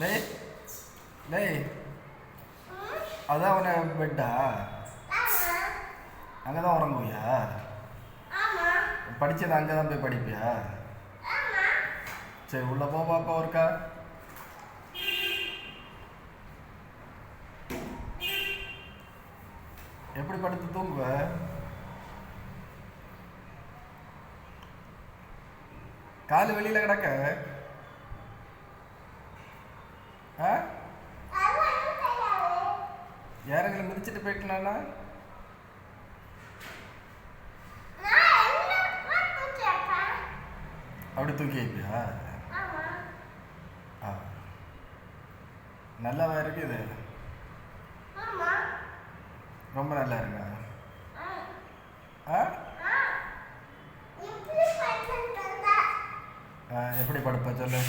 டேய் டேய் அதான் அவனை பெட்டா? அங்கே தான் உறங்குவியா? படித்தது அங்கே தான் போய் படிப்பியா? சரி உள்ள போ பாப்பா ஒருக்கா. எப்படி படுத்து தூங்குவ? காலு வெளியில் கிடக்க. ஆ? யாரங்களை மிதிச்சிட்டு போயிட்டலாம்னா அப்படி தூக்கி வைப்பியா? ஆ. நல்லாவா இருக்கு இது? ரொம்ப நல்லா இருக்கா? ஆ. ஆ, எப்படி படுப்ப சொல்லு?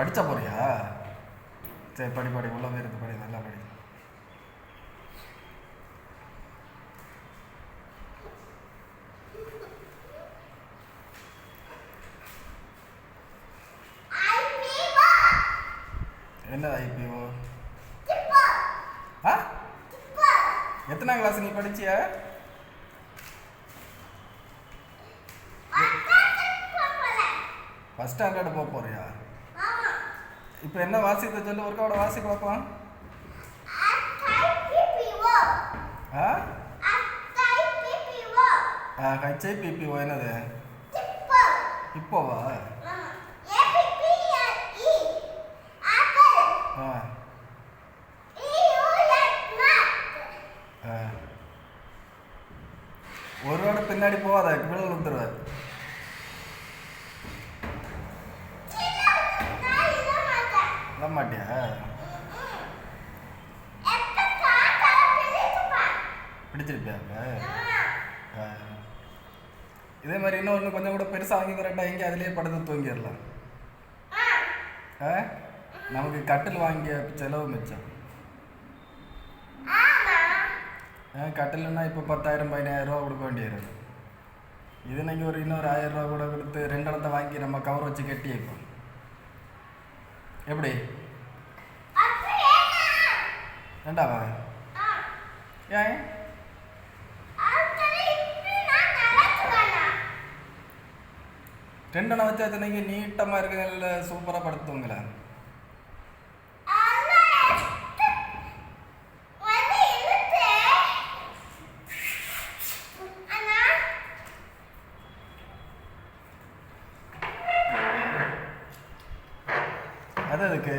படிச்சா போறியா? சரி படி படி. உள்ள போய் இருந்து படி நல்லா படி. என்ன ஐபிஓ? ஆ? எத்தனாம் கிளாஸ் நீ படிச்சிய? ஃபஸ்ட் ஸ்டாண்டர்டு போக போறியா? இப்போ என்ன வாசித்த சொல்லு ஒருக்காவோட வாசி பார்ப்போம். ஆ? ஆ ஹச்ஐ என்னது? இப்போவா ஆ. ஆ. ஒரு வாட பின்னாடி போவாத? கீழே விழுந்துருவ. விட மாட்டியா பிடிச்சிருப்பியா. இதே மாதிரி இன்னும் ஒன்று கொஞ்சம் கூட பெருசாக வாங்கி தரட்டா எங்கே அதுலேயே படுத்து தூங்கிடலாம். ஆ. நமக்கு கட்டில் வாங்கிய செலவு மிச்சம். கட்டில்னா இப்போ பத்தாயிரம் பதினாயிரம் ரூபா கொடுக்க வேண்டியது. இது நீங்கள் ஒரு இன்னொரு ஆயிரம் ரூபா கூட கொடுத்து ரெண்டு இடத்த வாங்கி நம்ம கவர் வச்சு கட்டி வைப்போம் எப்படி? ரெண்டாவா ஏன்? ரெண்டெண்ணம் வச்சா நீங்கள் நீட்டமாக இருக்குங்கல்ல சூப்பராக படுத்துவங்களேன் அது அதுக்கு